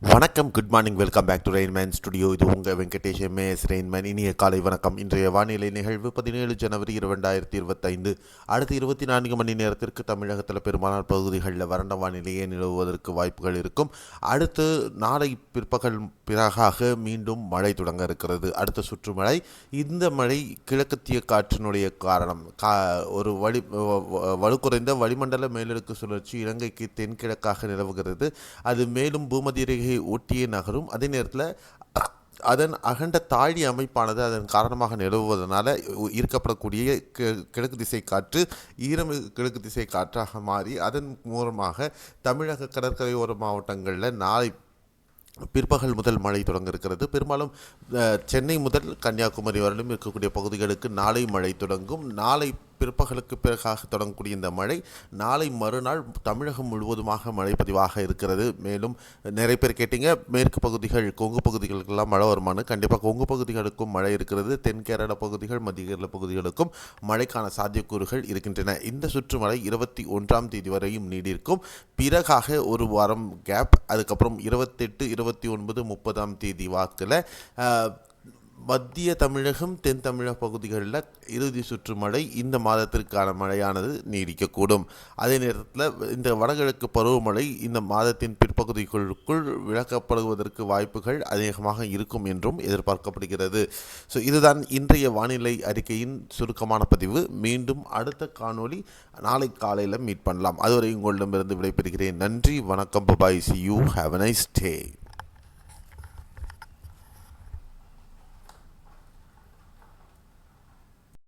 வணக்கம் good morning welcome back to Rainman studio இது உங்கள் வெங்கடேஷ் எம்ஏஎஸ் ரெயின்மேன் இனிய காலை வணக்கம். இன்றைய வானிலை நிகழ்வு பதினேழு ஜனவரி இரண்டாயிரத்தி இருபத்தைந்து. அடுத்த இருபத்தி நான்கு மணி நேரத்திற்கு தமிழகத்தில் பெரும்பாலான பகுதிகளில் வறண்ட வானிலையே நிலவுவதற்கு வாய்ப்புகள் இருக்கும். அடுத்து நாளை பிற்பகல் பிறகாக மீண்டும் மழை தொடங்க இருக்கிறது. அடுத்த சுற்றுமழை. இந்த மழை கிழக்கத்திய காற்றினுடைய காரணம். கா ஒரு வழி வ- வலுக்குறைந்த வளிமண்டல மேலடுக்கு சுழற்சி இலங்கைக்கு தென்கிழக்காக நிலவுகிறது. அது மேலும் பூமத்திய ரேகையை ஒட்டியே நகரும். அதே நேரத்தில் அதன் அகண்ட தாழி அமைப்பானது அதன் காரணமாக நிலவுவதனால ஈர்க்கப்படக்கூடிய கி- கிழக்கு திசை காற்று ஈரம் கிழக்கு திசை காற்றாக மாறி அதன் மூலமாக தமிழக கடற்கரையோர மாவட்டங்களில் நாளை பிற்பகல் முதல் மழை தொடங்க இருக்கிறது பெரும்பாலும் சென்னை முதல் கன்னியாகுமரி வரையிலும் இருக்கக்கூடிய பகுதிகளுக்கு நாளை மழை தொடங்கும். நாளை பிற்பகலுக்கு பிறகாக தொடங்கக்கூடிய இந்த மழை நாளை மறுநாள் தமிழகம் முழுவதுமாக மழை பதிவாக இருக்கிறது. மேலும் நிறைய பேர் கேட்டீங்க மேற்கு பகுதிகள் கொங்கு பகுதிகளுக்கெல்லாம் மழை வருமானு. கண்டிப்பாக கொங்கு பகுதிகளுக்கும் மழை இருக்கிறது. தென் கேரள பகுதிகள் மத்திய கேரள பகுதிகளுக்கும் மழைக்கான சாத்தியக்கூறுகள் இருக்கின்றன. இந்த சுற்றுமழை இருபத்தி ஒன்றாம் தேதி வரையும் நீடிக்கும். பிறகாக ஒரு வாரம் கேப் அதுக்கப்புறம் இருபத்தெட்டு இருபத்தி ஒன்பது முப்பதாம் தேதி வாக்கில் மத்திய தமிழகம் தென் தமிழக பகுதிகளில் இறுதி சுற்று மழை இந்த மாதத்திற்கான மழையானது நீடிக்கக்கூடும். அதே நேரத்தில் இந்த வடகிழக்கு பருவமழை இந்த மாதத்தின் பிற்பகுதிக்குள் விளக்கப்படுவதற்கு வாய்ப்புகள் அதிகமாக இருக்கும் என்றும் எதிர்பார்க்கப்படுகிறது. ஸோ இதுதான் இன்றைய வானிலை அறிக்கையின் சுருக்கமான பதிவு. மீண்டும் அடுத்த காணொளி நாளை காலையில் மீட் பண்ணலாம். அதுவரை உங்களிடமிருந்து விடைபெறுகிறேன். நன்றி வணக்கம் bye see you have a nice day